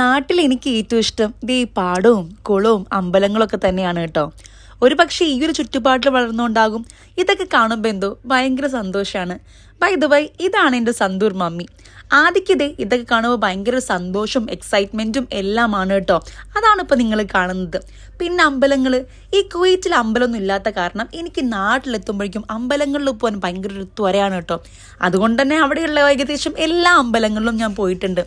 നാട്ടിൽ എനിക്ക് ഏറ്റവും ഇഷ്ടം ദേ ഈ പാടവും കുളവും അമ്പലങ്ങളൊക്കെ തന്നെയാണ് കേട്ടോ. ഒരു പക്ഷേ ഈ ഒരു ചുറ്റുപാട്ടിൽ വളർന്നുകൊണ്ടാകും ഇതൊക്കെ കാണുമ്പോൾ എന്തോ ഭയങ്കര സന്തോഷമാണ് ബൈ ദ വൈ ഇതാണ് എന്റെ സന്തൂർ മമ്മി. ആദ്യക്കിതേ ഇതൊക്കെ കാണുമ്പോൾ ഭയങ്കര സന്തോഷവും എക്സൈറ്റ്മെന്റും എല്ലാമാണ് കേട്ടോ. അതാണ് ഇപ്പോൾ നിങ്ങൾ കാണുന്നത്. പിന്നെ അമ്പലങ്ങൾ ഈ കുവൈറ്റിൽ അമ്പലമൊന്നും ഇല്ലാത്ത കാരണം എനിക്ക് നാട്ടിലെത്തുമ്പോഴേക്കും അമ്പലങ്ങളിൽ പോകാൻ ഭയങ്കര ഒരു ത്വരയാണ് കേട്ടോ. അതുകൊണ്ട് തന്നെ അവിടെയുള്ള ഏകദേശം എല്ലാ അമ്പലങ്ങളിലും ഞാൻ പോയിട്ടുണ്ട്.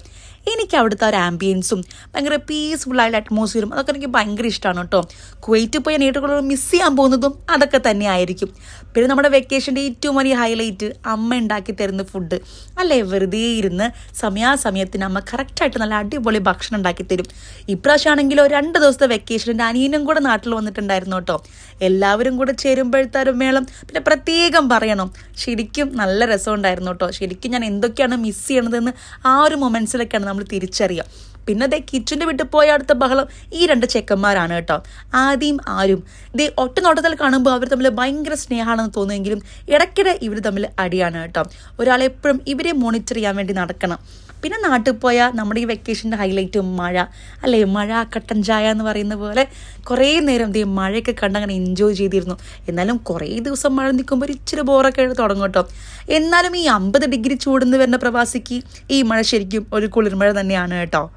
എനിക്ക് അവിടുത്തെ ഒരു ആംബിയൻസും ഭയങ്കര ആയിട്ടുള്ള അറ്റ്മോസ്ഫിയറും അതൊക്കെ എനിക്ക് ഭയങ്കര ഇഷ്ടമാണ് കേട്ടോ. കുവൈറ്റ് പോയി ഏറ്റവും മിസ് ചെയ്യാൻ പോകുന്നതും അതൊക്കെ തന്നെ ആയിരിക്കും. പിന്നെ നമ്മുടെ വെക്കേഷന്റെ ഏറ്റവും വലിയ ഹൈലൈറ്റ് അമ്മ ഉണ്ടാക്കി തരുന്ന ഫുഡ് അല്ലേ? വെറുതെ ഇരുന്ന് സമയാസമയത്തിന് അമ്മ കറക്റ്റായിട്ട് നല്ല അടിപൊളി ഭക്ഷണം ഉണ്ടാക്കി തരും. ഇപ്രാവശ്യമാണെങ്കിലോ രണ്ട് ദിവസത്തെ വെക്കേഷന്റെ അനിയനും കൂടെ നാട്ടിൽ വന്നിട്ടുണ്ടായിരുന്നു കേട്ടോ. എല്ലാവരും കൂടെ ചേരുമ്പോഴത്തെ ഒരു മേളം. പിന്നെ പ്രത്യേകം പറയണം. ശരിക്കും നല്ല രസമുണ്ടായിരുന്നു കേട്ടോ. ശരിക്കും ഞാൻ എന്തൊക്കെയാണ് മിസ് ചെയ്യണതെന്ന് ആ ഒരു മൊമെന്റ്സിലൊക്കെയാണ് നമ്മൾ തിരിച്ചറിയുക പിന്നെ അതേ കിച്ചന്റെ വിട്ട് പോയ അടുത്ത ബഹളം ഈ രണ്ട് ചെക്കന്മാരാണ് കേട്ടോ. ആദ്യം ആരും. ഇതേ ഒറ്റ നോട്ടത്തിൽ കാണുമ്പോൾ അവർ തമ്മിൽ ഭയങ്കര സ്നേഹമാണെന്ന് തോന്നുമെങ്കിലും ഇടയ്ക്കിടെ ഇവർ തമ്മിൽ അടിയാണ് കേട്ടോ. ഒരാളെപ്പോഴും ഇവരെ മോണിറ്റർ ചെയ്യാൻ വേണ്ടി നടക്കണം. പിന്നെ നാട്ടിൽ പോയാൽ നമ്മുടെ ഈ വെക്കേഷന്റെ ഹൈലൈറ്റ് മഴ. അല്ലേ? മഴ കട്ടൻ ചായ എന്ന് പറയുന്ന പോലെ കുറേ നേരം ദേ മഴയൊക്കെ കണ്ട് അങ്ങനെ എൻജോയ് ചെയ്തിരുന്നു. എന്നാലും കുറേ ദിവസം മഴ നിൽക്കുമ്പോൾ ഇച്ചിരി ബോറൊക്കെ തുടങ്ങും കേട്ടോ. എന്നാലും ഈ അമ്പത് ഡിഗ്രി ചൂടുന്ന് വരുന്ന പ്രവാസിക്ക് ഈ മഴ ശരിക്കും ഒരു കുളിർമഴ തന്നെയാണ് കേട്ടോ.